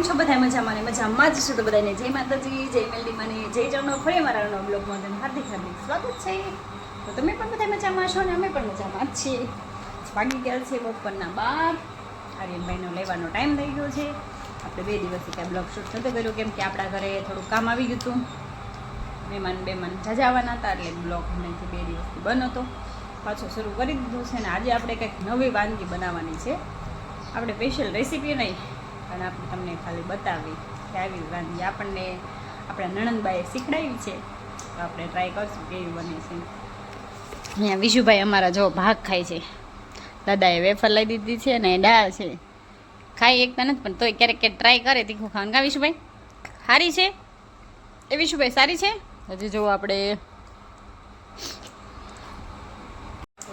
કેમ છો? બધા મજામાં ને મજામાં જ છો તો બધાને જય માતાજી, જય મેલડી મને, જય જણનો ફરી મારા નવા બ્લોગમાં તમને હાર્દિક હાર્દિક સ્વાગત છે. તો તમે પણ બધા મજામાં છો ને? અમે પણ મજામાં જ છીએ. વાગી ગયા છે બપોરના બાર. આર્યનભાઈનો લેવાનો ટાઈમ થઈ ગયો છે. આપણે બે દિવસથી ત્યાં બ્લોગ શૂટ નહોતો કર્યો, કેમ કે આપણા ઘરે થોડું કામ આવી ગયું હતું. મહેમાન બેમાન જજાવાના હતા, એટલે બ્લોગ હમણાંથી બે દિવસથી બંધ હતો. પાછો શરૂ કરી દીધો છે ને આજે આપણે કંઈક નવી વાનગી બનાવવાની છે. આપણે સ્પેશિયલ રેસીપી નહીં. પણ આપણે તમને ખાલી બતાવી કે આવી વાનગી આપણને આપણા નણંદબાઈએ શીખડાવી છે. તો આપણે ટ્રાય કરશું કેવી બને છે. અહીંયા વિશુભાઈ અમારા જો ભાગ ખાય છે. દાદાએ વેફર લઈ દીધી છે અને દાળ છે. ખાઈ એકતા નથી, પણ તોય ક્યારેક ક્યારેક ટ્રાય કરે, તીખું ખાવાનું. કા વિશુભાઈ? સારી છે? એ વિશુભાઈ, સારી છે? હજી જો આપણે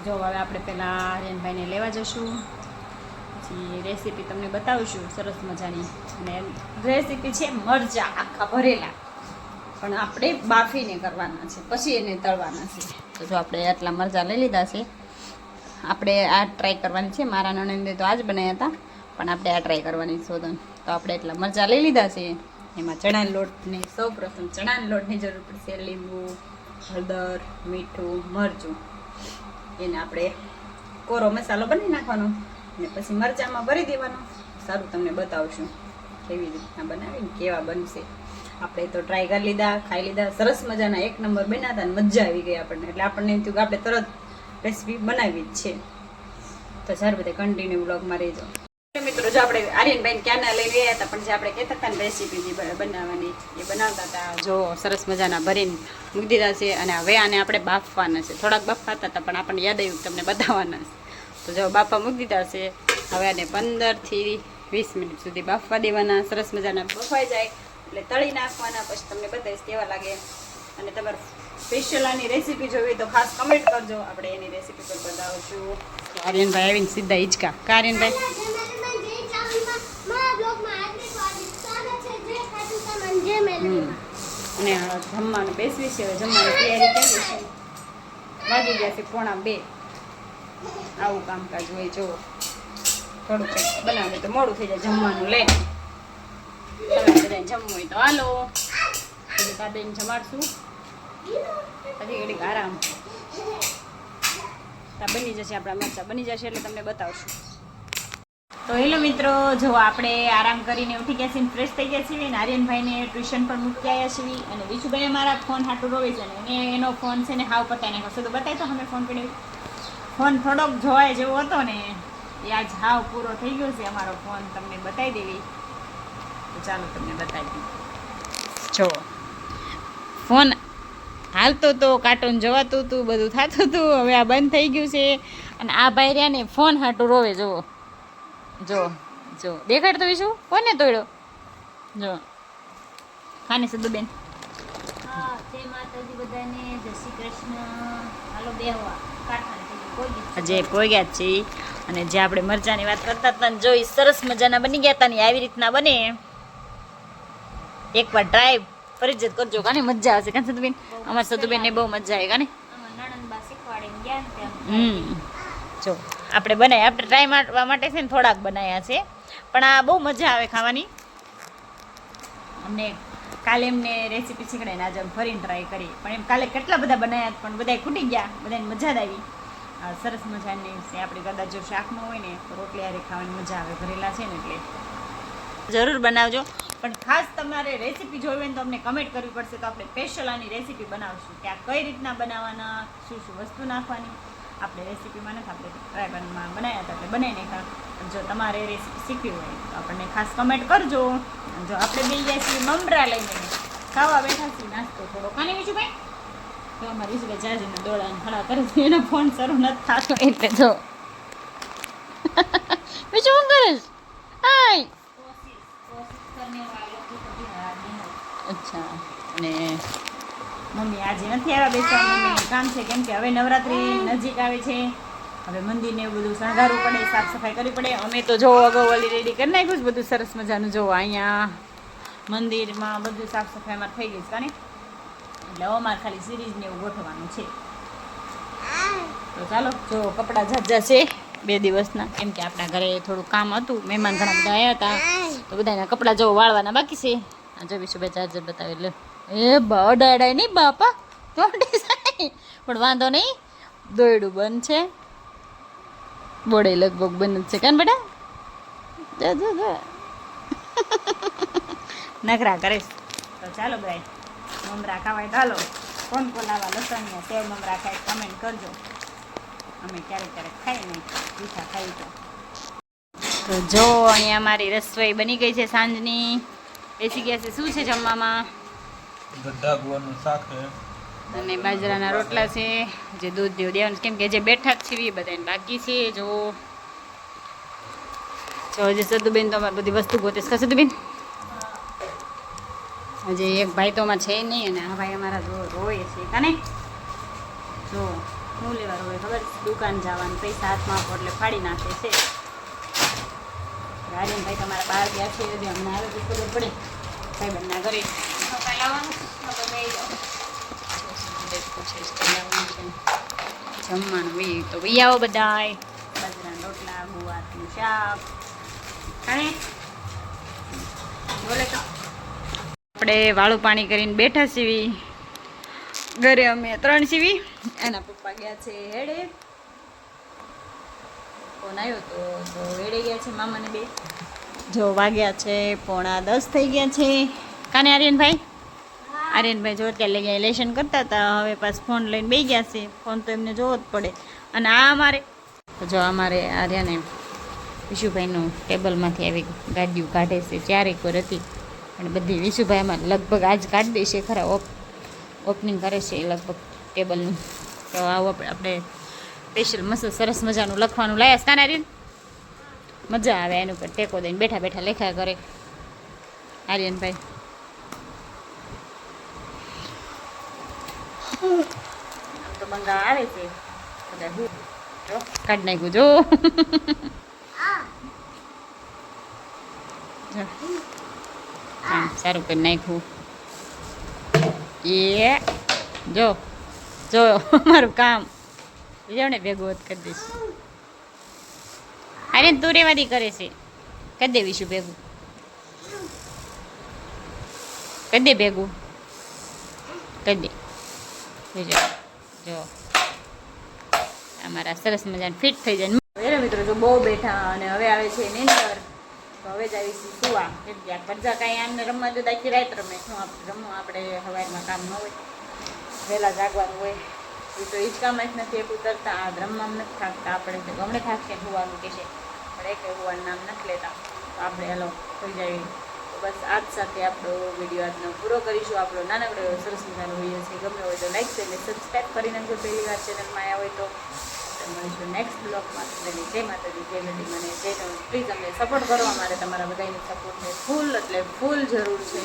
જો હવે આપણે પહેલાં આર્યનભાઈને લેવા જશું. પછી રેસીપી તમને બતાવીશું, સરસ મજાની. અને રેસીપી છે મરચાં, આખા ભરેલા. પણ આપણે બાફીને કરવાના છે, પછી એને તળવાના છે. તો જો આપણે આટલા મરચાં લઈ લીધા છે. આપણે આ ટ્રાય કરવાની છે, મારા નણંદે તો આજ બનાવ્યા હતા, પણ આપણે આ ટ્રાય કરવાની શોધન. તો તો આપણે એટલા મરચાં લઈ લીધા છે. એમાં ચણાના લોટની સૌ પ્રથમ ચણાના લોટની જરૂર પડશે લીંબુ, હળદર, મીઠું, મરચું. એને આપણે કોરો મસાલો બની નાખવાનો. ને પછી મરચાંમાં ભરી દેવાનું. સારું, તમને બતાવશું. કેવી રીતના બનાવીને કેવા બનશે. આપણે તો ટ્રાય કરી લીધા, ખાઈ લીધા. સરસ મજાના એક નંબર બન્યા હતા ને મજા આવી ગઈ આપણને. એટલે આપણને એમ થયું કે આપણે તરત રેસીપી બનાવી જ છે. તો સર, બધા કન્ટિન્યુ બ્લોગમાં રહેજો. મિત્રો, જો આપણે આર્યનભાઈ ક્યાંના લઈ ગયા હતા, પણ જે આપણે કહેતા હતા ને રેસીપી બનાવવાની, એ બનાવતા હતા. જો સરસ મજાના ભરીને મૂકી દીધા છે અને હવે આને આપણે બાફવાના છે. થોડાક બાફાતા હતા, પણ આપણને યાદ આવ્યું તમને બતાવવાના છે. તો જો બાફા મૂકી દીધા છે હવે આને પંદરથી વીસ મિનિટ સુધી બાફવા દેવાના. સરસ મજાના બફાઈ જાય. એટલે તળી નાખવાના, પછી તમને બતાવીશ કેવા લાગે. અને તમારે સ્પેશિયલ આની રેસીપી જોવી તો ખાસ કમેન્ટ કરજો. આપણે એની રેસીપી પર બતાવશું. કાર્યનભાઈ આવીને સીધા ઈચકા કાર્યનભાઈ અને જમવાનું બેસવી છે. જમવાની તૈયારી કરવી છે. વાગી ગયા છે પોણા બે. આવું કામકાજ હોય જો થોડું બનાવે તો મોડું થઈ જાય, જમવાનું બધાને જમવું હોય તો હાલો. પછી દાદાને જમાડશું. પછી ઘડીક આરામ. બની જશે, આપણા મરચા બની જશે એટલે તમને બતાવશું. તો હેલો મિત્રો, જો આપણે આરામ કરીને ઉઠી ગયા છીએ ફ્રેશ થઈ ગયા છીએ અને આર્યનભાઈને ટ્યુશન પણ મૂકી આવ્યા છીએ અને વિશુભાઈ મારા ફોન હાટું રોવે છે ને એને ફોન છે ને હાવ પતાવી નાખ્યો છે તો બતાવી તો, અમે ફોન પડ્યો ફોન થોડોક જોવાય જેવો હતો ને, એ આજ હાવ પૂરો થઈ ગયો છે અમારો ફોન, તમને બતાવી દેવી. તો ચાલો તમને બતાવી દઉં. જો, ફોન હાલતો તો, કાર્ટૂન જોવાતું હતું, બધું થતું હતું, હવે આ બંધ થઈ ગયું છે. અને આ ભાઈ રહ્યા ને ફોન હાટું રોવે જુઓ જો જો. દેખાડતો વિશું? કોને તોડ્યો? જો. ખાને સદુ બેન. હા, જય માતાજી બધાને, જય શ્રી કૃષ્ણ. હાલો બેહવા કાઠા જે પોગ્યા જ છે અને જે આપણે મરચાની વાત કરતા હતા ને જોઈ સરસ મજાના બની ગયા હતા ને આવી રીતના બને. એકવાર ટ્રાય ફરજિયાત કરજો, કાને મજા આવશે. કાં સદુબેન અમારા સદુબેન ને બહુ મજા આવે, કાને? હમ. જો, આપણે બનાવી, આપણે ટ્રાય મારવા માટે છે ને, થોડાક બનાવ્યા છે. પણ આ બહુ મજા આવે ખાવાની. અમને કાલે એમને રેસીપી શીખડાઈને આજે ફરીને ટ્રાય કરી. પણ એમ કાલે કેટલા બધા બનાવ્યા પણ બધા ખૂટી ગયા. બધાને મજા જ આવી. સરસ મજાની આપણે કદાચ જો શાકમાં હોય ને, તો રોટલી હારે ખાવાની મજા આવે. ભરેલા છે ને એટલે. જરૂર બનાવજો. પણ ખાસ તમારે રેસીપી જોઈ હોય ને તો અમને કમેન્ટ કરવી પડશે તો આપણે સ્પેશિયલ આની રેસીપી બનાવશું કે આ કઈ રીતના બનાવવાના શું શું વસ્તુ નાખવાની. આપણે રેસીપીમાં નથી, આપણે ડ્રાઈવરમાં બનાવ્યા હતા એટલે બનાવી નાખ્યા જો તમારે રેસીપી શીખવી હોય તો આપણને ખાસ કમેન્ટ કરજો. જો આપણે બે ગયા છીએ મમરા લઈને. ખાવા બેઠા છીએ નાસ્તો થોડો કાને બીજું ભાઈ તો અમારી વિશુભાઈ જાજીને દોડાને ખડા કરે છે. એનો ફોન શરૂ નથી થતો. એટલે જો. બીજું શું કરે છે હાય કોશિશ કોશિશ કરને વાલો તો કભી હાર નહીં હોતા. અચ્છા. અને મમ્મી આજે નથી આવ્યા બેસવાનું કામ છે કેમ કે હવે નવરાત્રી નજીક આવે છે. હવે મંદિરને એવું બધું શણગારવું પડે સાફ સફાઈ કરવી પડે. અમે તો જો અગાઉ ઓલી રેડી કરી નાખ્યું બધું સરસ મજાનું. જોવો અહીંયા મંદિરમાં બધું સાફ સફાઈ અમારે થઈ ગઈ છે કાને એટલે અમારે ખાલી સિરીઝ ને એવું ગોઠવવાનું છે. તો ચાલો જો કપડાં ઝાઝા છે બે દિવસના. કેમ કે આપણા ઘરે થોડું કામ હતું મહેમાન ઘણા બધા આવ્યા હતા. તો બધાના કપડાં જો વાળવાના બાકી છે. જો વિશુભાઈ ચાર્જર બતાવી લે. એ અડાડાય નહીં બાપા. પણ વાંધો નહીં. દોયડું બંધ છે. બોડે લગભગ બંધ છે. કાન બેટા? નખરા કરે. તો ચાલો ભાઈ. મમરા ખાવાય. ડાલો કોણ આવા લસણિયા સેવ મમરા ખાય કમેન્ટ કરજો. અમે ક્યારેક ક્યારેક ખાઈ નહીં મીઠા ખાઈ તો. તો જો અહીંયા અમારી રસોઈ બની ગઈ છે સાંજની. બેસી ગયા છે. શું છે જમવામાં? ગઢા ગુવાનું શાક છે. અને બાજરાના રોટલા છે. જે દૂધ દેવું દેવાનું કેમ કે જે બેઠા જ છે એ બધાને બાકી છે. જો જો હજી સદુબેન તો અમારી બધી વસ્તુ ગોતે સદુબેન હજી એક ભાઈ તો છે નહીં અને આ ભાઈ અમારા જો રોય છે કાને જો, શું લેવા રોય ખબર? દુકાન જવાનું, પૈસા હાથમાં આપો એટલે ફાડી નાખે છે. રાજન ભાઈ તમારા બહાર ગયા છે, હજી અમને આવે તો ખબર પડે. ભાઈ બંધના ઘરે. જમવાનું ભાઈ તો ભાઈ આવો બધાય. બાજરાના રોટલા, ગુવારનું શાક. અને બોલે તો. આપણે વાળું પાણી કરીને બેઠા સીવી. ઘરે અમે ત્રણ સીવી. એના પપ્પા ગયા છે હેડે. ફોન આવ્યો તો તો હેડે ગયા છે મામાને બે. જો વાગ્યા છે પોણા દસ થઈ ગયા છે. કાને આર્યનભાઈ? આર્યનભાઈ જો અત્યારે લઈ ગયા લેશન કરતા હતા. હવે પાછ ફોન લઈને બે ગયા છે. ફોન તો એમને જોવો જ પડે. અને આ અમારે જો અમારે આર્યાને વિશુભાઈનું ટેબલમાંથી આવી ગાડીઓ કાઢે છે. ચારેક વાર હતી. અને બધી વિશુભાઈમાં લગભગ આજ કાઢી દેશે ખરા ઓપ ઓપનિંગ કરે છે એ લગભગ ટેબલનું. તો આવું આપણે સ્પેશિયલ મસ્ત સરસ મજાનું લખવાનું. લાયા છે કાને આર્યન મજા આવે એનું પર ટેકો દઈને બેઠા બેઠા લેખા કરે. આર્યનભાઈ. તો બંગા આવે છે. બધા હું જો. કાઢી નાખ્યું જો. સારું કરી નાખ્યું. એ જો જો મારું કામ. બીજા ને ભેગું હોત કરી દઈશ. અરે તું રેવાદી કરે છે. કરી દેવીશું ભેગું. કરી દે ભેગું. કરી દે. જો જો. અમારા સરસ મજાને ફિટ થઈ જાય. મિત્રો, જો બહુ બેઠા અને હવે આવે છે નિંદર હવે જ આવીશું સુવા. એટલે પડજા કાંઈ આમને રમવા દો આખી રાત રમે. શું આપણે રમવું? આપણે સવારમાં કામ ન હોય. વહેલા જાગવાનું હોય. એ તો એ જ કામ જ નથી એક ઉતરતા. આ રમવામાં નથી થાકતા. આપણે તો ગમણે થાકશે હોવાનું કે છે. પણ એક હોવાનું નામ નથી લેતા. તો આપણે હલો થઈ જાય. તો બસ આજ સાથે આપણો વીડિયો આજનો પૂરો કરીશું. આપણો નાનકડો સરસ મજાનો વીડિયો છે. ગમે હોય તો લાઈક અને સબસ્ક્રાઈબ કરી નાખજો પહેલી વાર ચેનલમાં આવ્યા હોય તો તો મળીશું નેક્સ્ટ બ્લોગમાં બધાની જય માતાજી જય મેડી મને જય પ્લીઝ અમને સપોર્ટ કરો. અમારે તમારા બધાની સપોર્ટને ફૂલ એટલે ફૂલ જરૂર છે.